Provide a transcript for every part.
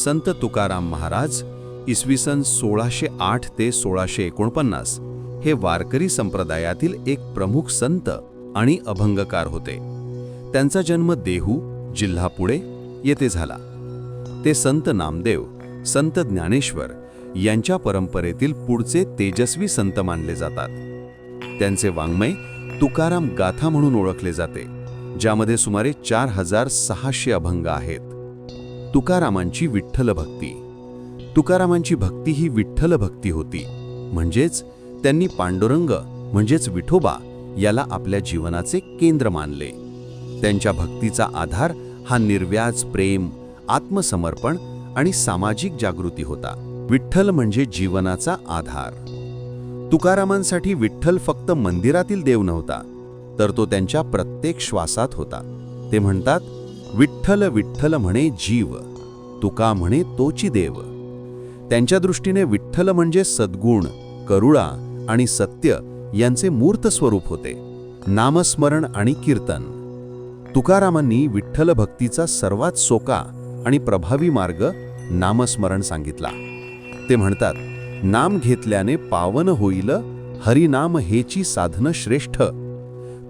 संत तुकाराम महाराज इसवी सन सोळाशे आठ ते सोळाशे एकोणपन्नास हे वारकरी संप्रदायातील एक प्रमुख संत आणि अभंगकार होते. त्यांचा जन्म देहू जिल्हा पुणे येथे झाला. ते संत नामदेव संत ज्ञानेश्वर यांच्या परंपरेतील पुढचे तेजस्वी संत मानले जातात. त्यांचे वाङ्मय तुकाराम गाथा म्हणून ओळखले जाते ज्यामध्ये सुमारे चार हजार सहाशे अभंग आहेत. तुकारामांची विठ्ठल भक्ती. तुकारामांची भक्ती ही विठ्ठल भक्ती होती. म्हणजेच त्यांनी पांडुरंग म्हणजेच विठोबा याला आपल्या जीवनाचे केंद्र मानले. त्यांच्या भक्तीचा आधार हा निर्व्याज प्रेम आत्मसमर्पण आणि सामाजिक जागृती होता. विठ्ठल म्हणजे जीवनाचा आधार. तुकारामांसाठी विठ्ठल फक्त मंदिरातील देव नव्हता तर तो त्यांच्या प्रत्येक श्वासात होता. ते म्हणतात विठ्ठल विठ्ठल म्हणे जीव तुका म्हणे तोची देव. त्यांच्या दृष्टीने विठ्ठल म्हणजे सद्गुण करुणा आणि सत्य यांचे मूर्त स्वरूप होते. नामस्मरण आणि कीर्तन. तुकारामांनी विठ्ठल भक्तीचा सर्वात सोका आणि प्रभावी मार्ग नामस्मरण सांगितला. ते म्हणतात नाम घेतल्याने पावन होईल हरिनाम हेची साधन श्रेष्ठ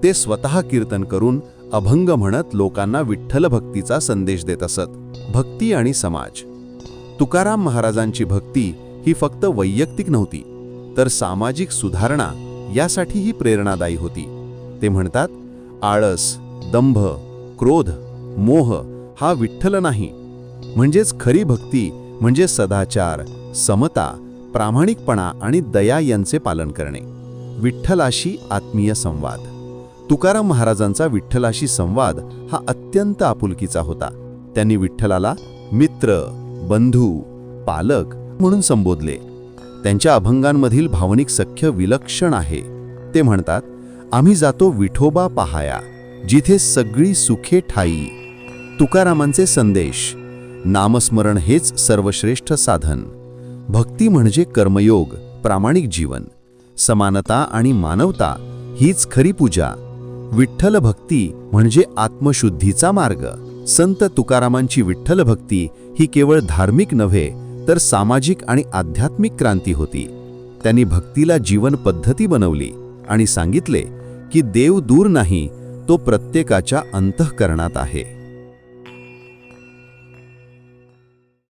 ते स्वतः कीर्तन करून अभंग म्हणत लोकांना विठ्ठल भक्तीचा संदेश देत असत. भक्ती आणि समाज. तुकाराम महाराजांची भक्ती ही फक्त वैयक्तिक नव्हती तर सामाजिक सुधारणा यासाठीही प्रेरणादायी होती. ते म्हणतात आळस दंभ क्रोध मोह हा विठ्ठल नाही. म्हणजेच खरी भक्ती म्हणजे सदाचार समता प्रामाणिकपणा आणि दया यांचे पालन करणे. विठ्ठलाशी आत्मीय संवाद. तुकाराम महाराजांचा विठ्ठलाशी संवाद हा अत्यंत आपुलकीचा होता. त्यांनी विठ्ठलाला मित्र बंधू पालक म्हणून संबोधले. त्यांच्या अभंगांमधील भावनिक सख्य विलक्षण आहे. ते म्हणतात आम्ही जातो विठोबा पहाया जिथे सगळी सुखे ठाई. तुकारामांचे संदेश नामस्मरण हेच सर्वश्रेष्ठ साधन. भक्ती म्हणजे कर्मयोग प्रामाणिक जीवन. समानता आणि मानवता हीच खरी पूजा. विठ्ठल भक्ती म्हणजे आत्मशुद्धीचा मार्ग. संत तुकारामांची विठ्ठल भक्ती ही केवळ धार्मिक नव्हे तर सामाजिक आणि आध्यात्मिक क्रांती होती. त्यांनी भक्तीला जीवन पद्धती बनवली आणि सांगितले की देव दूर नाही तो प्रत्येकाच्या अंतःकरणात आहे.